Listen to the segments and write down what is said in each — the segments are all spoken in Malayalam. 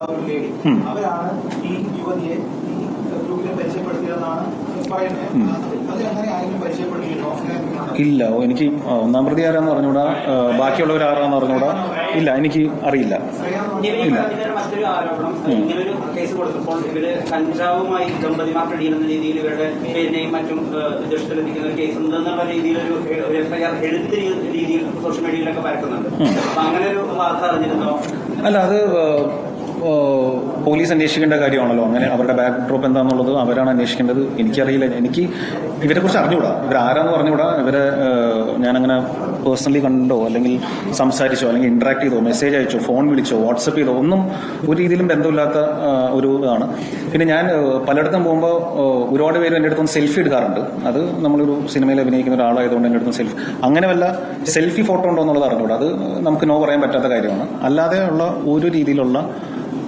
അവരാണ് ഈ യുവതിയെ ഈ ഗ്രൂപ്പിനെ പരിചയപ്പെടുത്തിയതെന്നാണ് ഇല്ല എനിക്ക് ഒന്നാം പ്രതി ആരാന്ന് പറഞ്ഞൂടാ ആ, ബാക്കിയുള്ളവർ ആരാന്ന് പറഞ്ഞൂടാ ഇല്ല എനിക്ക് അറിയില്ല. ഇല്ല. മറ്റൊരു ആരോപണം. ഇങ്ങനൊരു കേസ് കൊടുത്തപ്പോൾ ഇവർ കഞ്ചാവുമായി ദമ്പതിമാർ പിടിയുന്ന രീതിയിൽ ഇവരുടെ പേരിനെയും മറ്റും ദുഷ്ടലെത്തിക്കുന്ന ഒരു കേസ് ഉണ്ടെന്നുള്ള രീതിയിലൊരു ഒരു എഫ്ഐആർ എഴുത്ത് രീതിയിൽ സോഷ്യൽ മീഡിയയിലൊക്കെ പരക്കുന്നുണ്ട്. അപ്പൊ അങ്ങനെ ഒരു വാർത്ത അറിഞ്ഞിരുന്നോ? അല്ല അത് പോലീസ് അന്വേഷിക്കേണ്ട കാര്യമാണല്ലോ. അങ്ങനെ അവരുടെ ബാക്ക് ഡ്രോപ്പ് എന്താണെന്നുള്ളത് അവരാണ് അന്വേഷിക്കേണ്ടത്. എനിക്കറിയില്ല. എനിക്ക് ഇവരെ കുറിച്ച് അറിഞ്ഞുകൂടാ. ഇവർ ആരാന്ന് പറഞ്ഞുകൂടാ. ഇവരെ ഞാനങ്ങനെ പേഴ്സണലി കണ്ടോ അല്ലെങ്കിൽ സംസാരിച്ചോ അല്ലെങ്കിൽ ഇന്ററാക്ട് ചെയ്തോ മെസ്സേജ് അയച്ചോ ഫോൺ വിളിച്ചോ വാട്സപ്പ് ചെയ്തോ ഒന്നും ഒരു രീതിയിലും ബന്ധമില്ലാത്ത ഒരു ഇതാണ്. പിന്നെ ഞാൻ പലയിടത്തും പോകുമ്പോൾ ഒരുപാട് പേര് എന്റെ അടുത്തൊന്ന് സെൽഫി എടുക്കാറുണ്ട്. അത് നമ്മളൊരു സിനിമയിൽ അഭിനയിക്കുന്ന ഒരാളായതുകൊണ്ട് എന്റെ അടുത്തും സെൽഫി അങ്ങനെ വല്ല സെൽഫി ഫോട്ടോ ഉണ്ടോ എന്നുള്ളത് അറിഞ്ഞുകൂടാ. അത് നമുക്ക് നോ പറയാൻ പറ്റാത്ത കാര്യമാണ്. അല്ലാതെ ഉള്ള ഒരു രീതിയിലുള്ള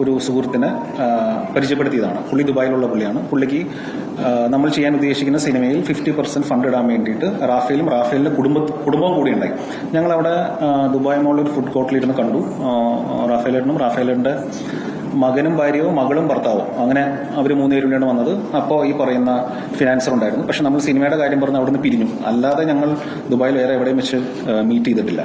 ഒരു സുഹൃത്തിനെ പരിചയപ്പെടുത്തിയതാണ്. പുള്ളി ദുബായിലുള്ള പുള്ളിയാണ്. പുള്ളിക്ക് നമ്മൾ ചെയ്യാൻ ഉദ്ദേശിക്കുന്ന സിനിമയിൽ ഫിഫ്റ്റി പെർസെന്റ് ഫണ്ട് ഇടാൻ വേണ്ടിയിട്ട് റാഫേലും റാഫേലിന്റെ കുടുംബ കുടുംബവും കൂടി ഉണ്ടായി. ഞങ്ങൾ അവിടെ ദുബായ് മോളിൽ ഒരു ഫുഡ് കോർട്ടിലിരുന്ന് കണ്ടു. റാഫേലേട്ടനും റാഫേലിന്റെ മകനും ഭാര്യയോ മകളും ഭർത്താവോ. അങ്ങനെ അവർ മൂന്നുപേരും കൂടിയാണ് വന്നത്. അപ്പോൾ ഈ പറയുന്ന ഫിനാൻസർ ഉണ്ടായിരുന്നു. പക്ഷെ നമ്മൾ സിനിമയുടെ കാര്യം പറഞ്ഞ് അവിടുന്ന് പിരിഞ്ഞു. അല്ലാതെ ഞങ്ങൾ ദുബായിൽ വേറെ എവിടെയും വെച്ച് മീറ്റ് ചെയ്തിട്ടില്ല.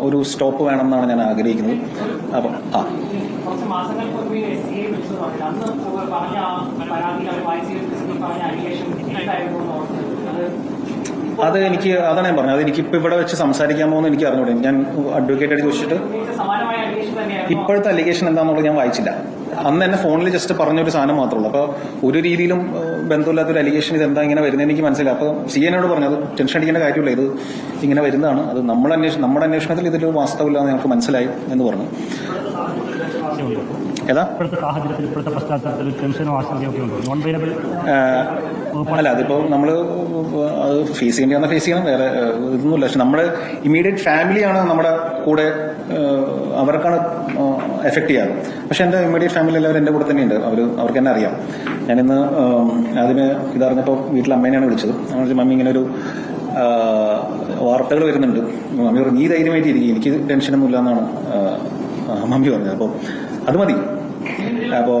ഒരു സ്റ്റോപ്പ് വേണമെന്നാണ് ഞാൻ ആഗ്രഹിക്കുന്നത്. അപ്പം ആ. അത് എനിക്ക് അതാണ് ഞാൻ പറഞ്ഞത്. അത് ഇപ്പൊ ഇവിടെ വെച്ച് സംസാരിക്കാമോ എന്ന് എനിക്ക് അറിഞ്ഞൂടെ. ഞാൻ ചോദിച്ചിട്ട് സമാനമായ അലിഗേഷൻ തന്നെയായിരുന്നു. ഇപ്പോഴത്തെ അലിഗേഷൻ എന്താണെന്നുള്ളത് ഞാൻ വായിച്ചില്ല. അന്ന് എന്നെ ഫോണിൽ ജസ്റ്റ് പറഞ്ഞൊരു സാധനം മാത്രമുള്ളൂ അപ്പൊ അപ്പോൾ ഒരു രീതിയിലും ബന്ധമില്ലാത്ത ഒരു അലിഗേഷൻ ഇത് എന്താ ഇങ്ങനെ വരുന്നത് എനിക്ക് മനസ്സിലായി. അപ്പോൾ സി എന്നോട് പറഞ്ഞത് ടെൻഷൻ അടിക്കേണ്ട കാര്യമില്ല. ഇത് ഇങ്ങനെ വരുന്നതാണ്. അത് നമ്മൾ അന്വേഷണം നമ്മുടെ അന്വേഷണത്തിൽ ഇതിലൊരു വാസ്തവമില്ല എന്ന് ഞങ്ങൾക്ക് മനസ്സിലായി എന്ന് പറഞ്ഞു. ഏതാ? ഇപ്പോഴത്തെ സാഹചര്യത്തിൽ ഇപ്പോഴത്തെ പശ്ചാത്തലത്തിൽ ടെൻഷനോ ആശങ്കയൊക്കെ ഉണ്ട്. നോൺ അല്ല അതിപ്പോ നമ്മൾ അത് ഫേസ് ചെയ്യേണ്ടി ഫേസ് ചെയ്യണം. വേറെ ഇതൊന്നുമില്ല. പക്ഷെ നമ്മുടെ ഇമീഡിയറ്റ് ഫാമിലിയാണ് നമ്മുടെ കൂടെ അവർക്കാണ് എഫക്റ്റ് ചെയ്യാറ്. പക്ഷെ എന്റെ ഇമീഡിയറ്റ് ഫാമിലി എല്ലാവരും എന്റെ കൂടെ തന്നെയുണ്ട്. അവർ അവർക്ക് തന്നെ അറിയാം. ഞാനിന്ന് അതിന് ഇതറിഞ്ഞപ്പോൾ വീട്ടിൽ അമ്മേനെയാണ് വിളിച്ചത്. മമ്മി ഇങ്ങനെ ഒരു വാർത്തകൾ വരുന്നുണ്ട്. മമ്മി പറഞ്ഞു നീ ധൈര്യമായിട്ട് ഇരിക്കും. എനിക്ക് ടെൻഷനൊന്നുമില്ല എന്നാണ് മമ്മി പറഞ്ഞത്. അപ്പോൾ അത് മതി. അപ്പോൾ